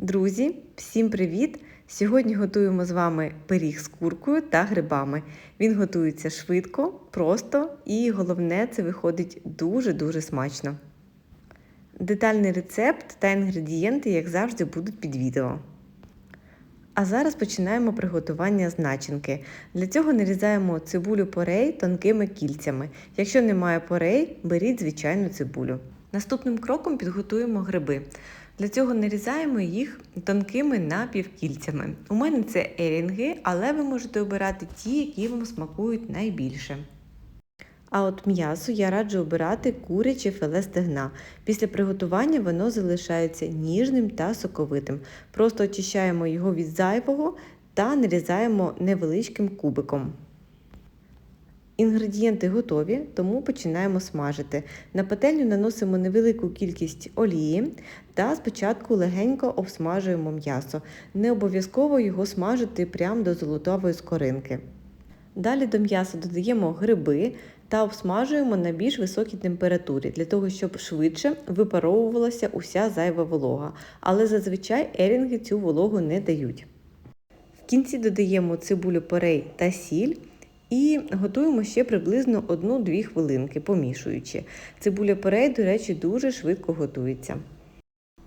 Друзі, всім привіт! Сьогодні готуємо з вами пиріг з куркою та грибами. Він готується швидко, просто і головне, це виходить дуже-дуже смачно. Детальний рецепт та інгредієнти, як завжди, будуть під відео. А зараз починаємо приготування з начинки. Для цього нарізаємо цибулю порей тонкими кільцями. Якщо немає порей, беріть звичайну цибулю. Наступним кроком підготуємо гриби. Для цього нарізаємо їх тонкими напівкільцями. У мене це ерінги, але ви можете обирати ті, які вам смакують найбільше. А от м'ясо я раджу обирати куряче філе стегна. Після приготування воно залишається ніжним та соковитим. Просто очищаємо його від зайвого та нарізаємо невеличким кубиком. Інгредієнти готові, тому починаємо смажити. На пательню наносимо невелику кількість олії та спочатку легенько обсмажуємо м'ясо. Не обов'язково його смажити прямо до золотової скоринки. Далі до м'яса додаємо гриби та обсмажуємо на більш високій температурі, для того, щоб швидше випаровувалася уся зайва волога. Але зазвичай ерінги цю вологу не дають. В кінці додаємо цибулю порей та сіль. І готуємо ще приблизно 1-2 хвилинки, помішуючи. Цибуля порей, до речі, дуже швидко готується.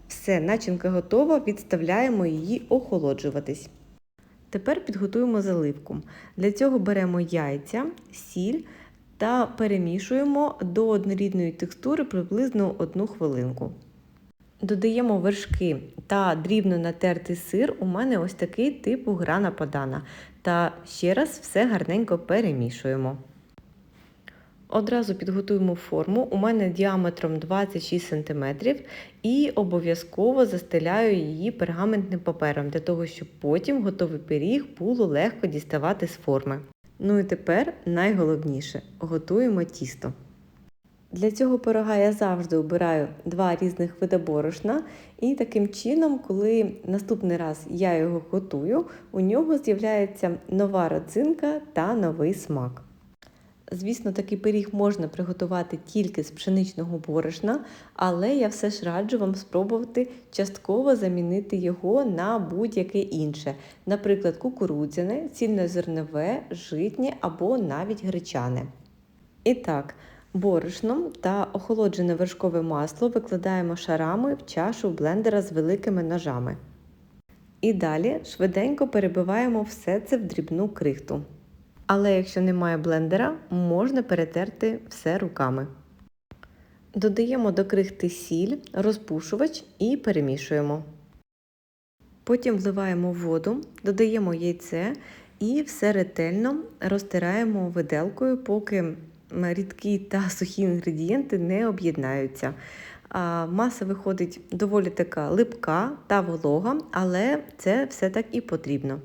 Все, начинка готова, відставляємо її охолоджуватись. Тепер підготуємо заливку. Для цього беремо яйця, сіль та перемішуємо до однорідної текстури приблизно 1 хвилинку. Додаємо вершки та дрібно натертий сир. У мене ось такий типу грана падана. Та ще раз все гарненько перемішуємо. Одразу підготуємо форму. У мене діаметром 26 см і обов'язково застеляю її пергаментним папером, для того, щоб потім готовий пиріг було легко діставати з форми. Ну і тепер найголовніше готуємо тісто. Для цього пирога я завжди обираю два різних види борошна, і таким чином, коли наступний раз я його готую, у нього з'являється нова родзинка та новий смак. Звісно, такий пиріг можна приготувати тільки з пшеничного борошна, але я все ж раджу вам спробувати частково замінити його на будь-яке інше, наприклад, кукурудзяне, цільнозернове, житнє або навіть гречане. І так, Борошном та охолоджене вершкове масло викладаємо шарами в чашу блендера з великими ножами. І далі швиденько перебиваємо все це в дрібну крихту. Але якщо немає блендера, можна перетерти все руками. Додаємо до крихти сіль, розпушувач і перемішуємо. Потім вливаємо воду, додаємо яйце і все ретельно розтираємо виделкою, поки рідкі та сухі інгредієнти не об'єднаються. Маса виходить доволі така липка та волога, але це все так і потрібно.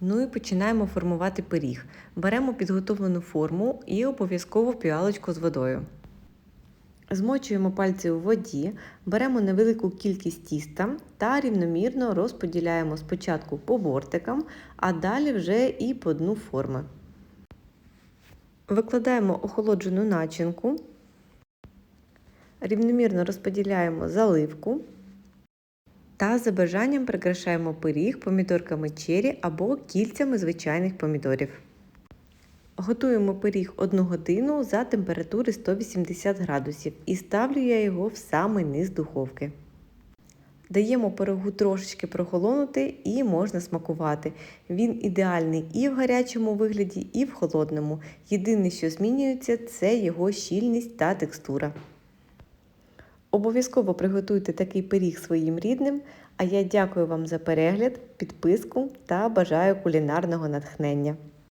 Ну і починаємо формувати пиріг. Беремо підготовлену форму і обов'язково піалочку з водою. Змочуємо пальці у воді, беремо невелику кількість тіста та рівномірно розподіляємо спочатку по бортикам, а далі вже і по дну форми. Викладаємо охолоджену начинку, рівномірно розподіляємо заливку та за бажанням прикрашаємо пиріг помідорками чері або кільцями звичайних помідорів. Готуємо пиріг 1 годину за температури 180 градусів і ставлю я його в самий низ духовки. Даємо пирогу трошечки прохолонути і можна смакувати. Він ідеальний і в гарячому вигляді, і в холодному. Єдине, що змінюється, це його щільність та текстура. Обов'язково приготуйте такий пиріг своїм рідним, а я дякую вам за перегляд, підписку та бажаю кулінарного натхнення.